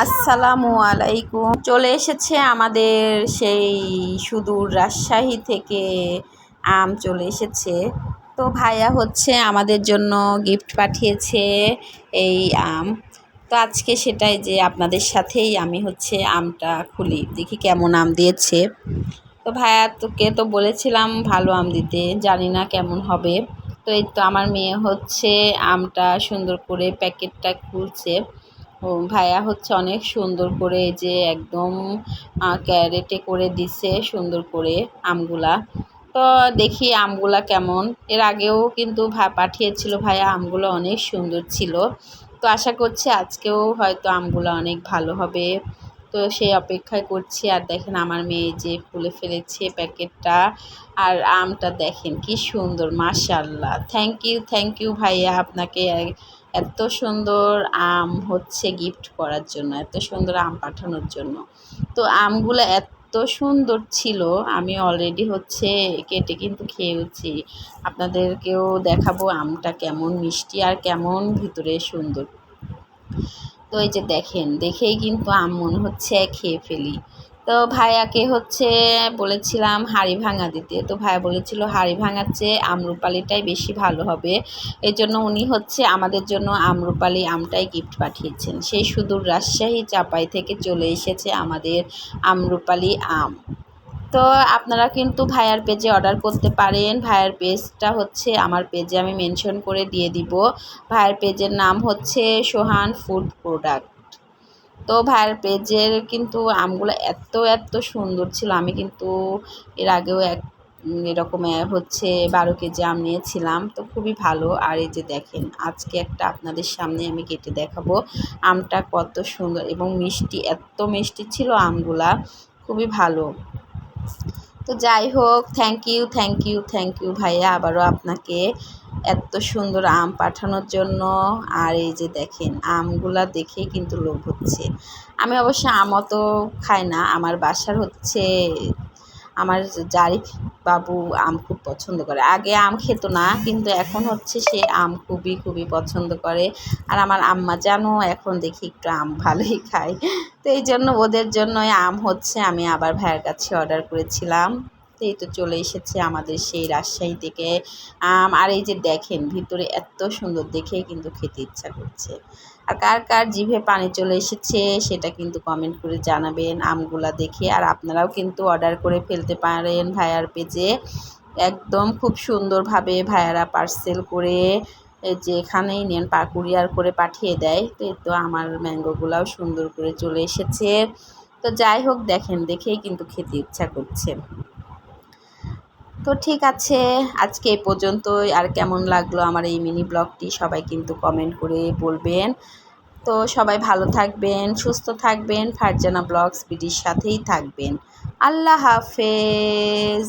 আসসালামু আলাইকুম। চলে এসেছে আমাদের সেই সুদূর রাজশাহী থেকে আম চলে এসেছে। তো ভাইয়া হচ্ছে আমাদের জন্য গিফট পাঠিয়েছে এই আম। তো আজকে সেটাই যে আপনাদের সাথেই আমি হচ্ছে আমটা খুলি। দেখি কেমন আম দিয়েছে। তো ভাইয়া তোকে তো বলেছিলাম ভালো আম দিতে, জানি না কেমন হবে। তো এই তো আমার মেয়ে হচ্ছে আমটা সুন্দর করে প্যাকেটটা খুলছে। ভাইয়া হচ্ছে অনেক সুন্দর করে যে একদম ক্যারেটে করে দিছে সুন্দর করে আমগুলা। তো দেখি আমগুলা কেমন। এর আগেও কিন্তু পাঠিয়েছিল ভাইয়া, আমগুলো অনেক সুন্দর ছিল। তো আশা করছি আজকেও হয়তো আমগুলো অনেক ভালো হবে। তো সেই অপেক্ষায় করছি। আর দেখেন আমার মেয়ে যে খুলে ফেলেছে প্যাকেটটা। আর আমটা দেখেন কি সুন্দর মাশাল্লাহ থ্যাংক ইউ থ্যাংক ইউ ভাইয়া আপনাকে। এত সুন্দর আম হচ্ছে গিফট করার জন্য, এত সুন্দর আম পাঠানোর জন্য। তো আমগুলো এত সুন্দর ছিল, আমি অলরেডি হচ্ছে কেটে কিন্তু খেয়েছি। আপনাদেরকেও দেখাবো আমটা কেমন মিষ্টি আর কেমন ভিতরে সুন্দর। তো এই যে দেখেন, দেখেই কিন্তু আম মনে হচ্ছে খেয়ে ফেলি। তো ভাইয়াকে হচ্ছে বলেছিলাম হাঁড়ি ভাঙা দিতে। তো ভাইয়া বলেছিল, হাঁড়ি ভাঙার চেয়ে আমরুপালিটাই বেশি ভালো হবে। এই জন্য উনি হচ্ছে আমাদের জন্য আমরুপালি আমটাই গিফট পাঠিয়েছেন। সেই সুদূর রাজশাহী চাপাই থেকে চলে এসেছে আমাদের আমরুপালি আম। তো আপনারা কিন্তু ভাইয়ার পেজে অর্ডার করতে পারেন। ভাইয়ার পেজটা হচ্ছে, আমার পেজে আমি মেনশন করে দিয়ে দিব। ভাইয়ার পেজের নাম হচ্ছে সোহান ফুড প্রোডাক্ট তো ভাইয়ের পেজের কিন্তু আমগুলো এত এত সুন্দর ছিল। আমি কিন্তু এর আগেও এক এরকম হচ্ছে বারো কেজি আম নিয়েছিলাম। তো খুবই ভালো। আর এই যে দেখেন, আজকে একটা আপনাদের সামনে আমি কেটে দেখাবো। আমটা কত সুন্দর এবং মিষ্টি, এত মিষ্টি ছিল আমগুলা। খুবই ভালো। তো যাই হোক thank you thank you thank you ভাইয়া আবারও আপনাকে এত সুন্দর আম পাঠানোর জন্য। আর এই যে দেখেন, আমগুলা দেখে কিন্তু লোভ হচ্ছে। আমি অবশ্য আম অত খাই না, আমার বাসার হচ্ছে আমার জারিফ বাবু আম খুব পছন্দ করে। আগে আম খেত না, কিন্তু এখন হচ্ছে সে আম খুবই খুবই পছন্দ করে। আর আমার আম্মা জানো, এখন দেখি একটু আম ভালোই খায়। তো এই জন্য ওদের জন্যই আম হচ্ছে আমি আবার ভাইয়ের কাছে অর্ডার করেছিলাম। এই তো চলে এসেছে আমাদের সেই রাজশাহী থেকে। আম, আর এই যে দেখেন, ভিতরে এত সুন্দর দেখেই কিন্তু খেতে ইচ্ছা করছে। আর কার কার জিভে পানি চলে এসেছে, সেটা কিন্তু কমেন্ট করে জানাবেন আমগুলা দেখে। আর আপনারাও কিন্তু অর্ডার করে ফেলতে পারেন ভাইয়ার পেজে একদম খুব সুন্দরভাবে ভাইয়ারা পার্সেল করে যেখানেই নেন, পা কুরিয়ার করে পাঠিয়ে দেয়। তো তো আমার ম্যাঙ্গোগুলাও সুন্দর করে চলে এসেছে। তো যাই হোক, দেখেন, দেখেই কিন্তু খেতে ইচ্ছা করছে। তো ঠিক আছে, আজকে এ পর্যন্তই। আর কেমন লাগল আমার এই মিনি ব্লগটি সবাই কিন্তু কমেন্ট করে বলবেন। তো সবাই ভালো থাকবেন, সুস্থ থাকবেন, ফারজানা ব্লগস বিডির সাথেই থাকবেন। আল্লাহ হাফেজ।